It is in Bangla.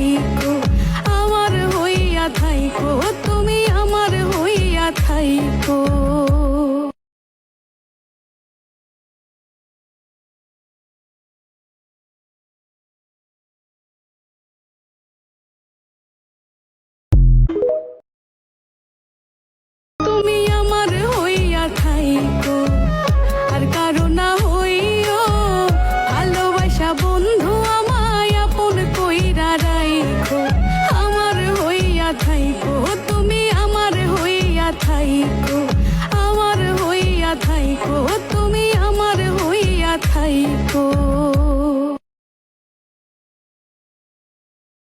থাইকো আমার হইয়া থাইকো তুমি আমার হইয়া থাইকো। হইয়া